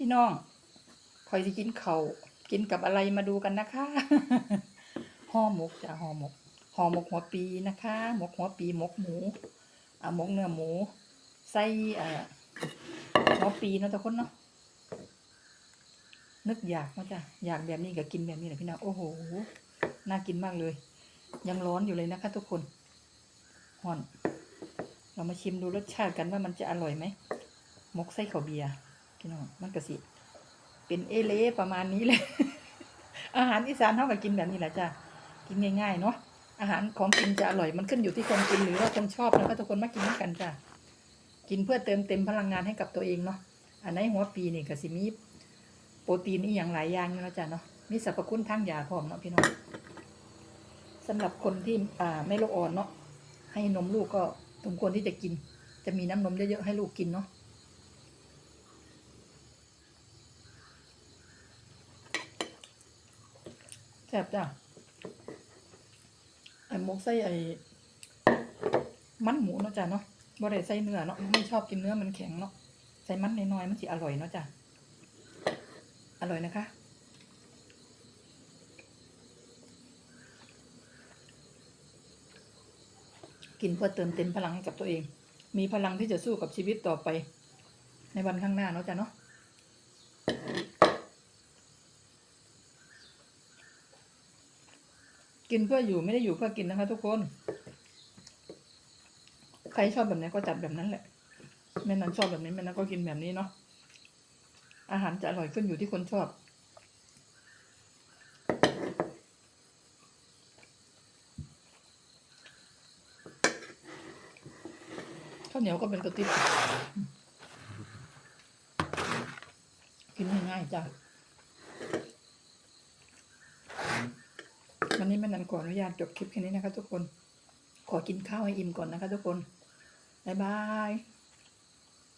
พี่น้องคอยสิกินเขาวกินกับอะไรมาดูกันนะคะห่อหมกจ้ะห่อหมกห่อหมกหัวปีนะคะหมกหัวปีหมกหมูอ่าหมกเนื้อหมูไส้อ่าหัวปีเนาะทุกคนเนาะนึกอยากเนาจ้ะอยากแบบนี้ก็กินแบบนี้แหละพี่น้องโอ้โหน่ากินมากเลย ยังร้อนอยู่เลยนะคะ ทุกคนห่อน เรามาชิมดูรสชาติกันว่ามันจะอร่อยไหมหมกไส้ข้าวเบียร์ พี่น้องมันก็สิ เป็นเอเล่ประมาณนี้เลย อาหารอีสานเท่ากับกินแบบนี้แหละจ้ะกินง่ายๆเนาะอาหารของกินจะอร่อยมันขึ้นอยู่ที่คนกินหรือว่าคนชอบนะคะทุกคนมากินด้วยกันจ้ะกินเพื่อเติมเต็มพลังงานให้กับตัวเองเนาะอันในหัวปีนี่ก็สิมีโปรตีนอีกอย่างหลายอย่างอยู่แล้วจ้ะเนาะมีสรรพคุณทางยาพร้อมเนาะพี่น้องสำหรับคนที่อ่าไม่โรคอ่อนเนาะให้นมลูกก็สมควรที่จะกิน จะมีน้ำนมเยอะๆให้ลูกกินเนาะ แซ่บจ้ะไอ้หมกใส่ไอ้มันหมูเนาะจ้ะเนาะบ่ได้ใส่เนื้อเนาะไม่ชอบกินเนื้อมันแข็งเนาะใส่มันน้อยๆมันสิอร่อยเนาะจ้ะอร่อยนะคะกินเพื่อเติมเต็มพลังให้กับตัวเอง มีพลังที่จะสู้กับชีวิตต่อไป ในวันข้างหน้าเนาะจ้ะเนาะ กินเพื่ออยู่ไม่ได้อยู่เพื่อกินนะคะ ทุกคน ใครชอบแบบไหนก็จัดแบบนั้นแหละแม่นั้นชอบแบบนี้แม่นั้นก็กินแบบนี้เนาะอาหารจะอร่อยขึ้นอยู่ที่คนชอบข้าวเหนียวก็เป็นกระติบกินง่ายๆจ้ะ วันนี้แม่นันขออนุญาตจบคลิปแค่นี้นะคะทุกคน ขอกินข้าวให้อิ่มก่อนนะคะทุกคน บ๊ายบาย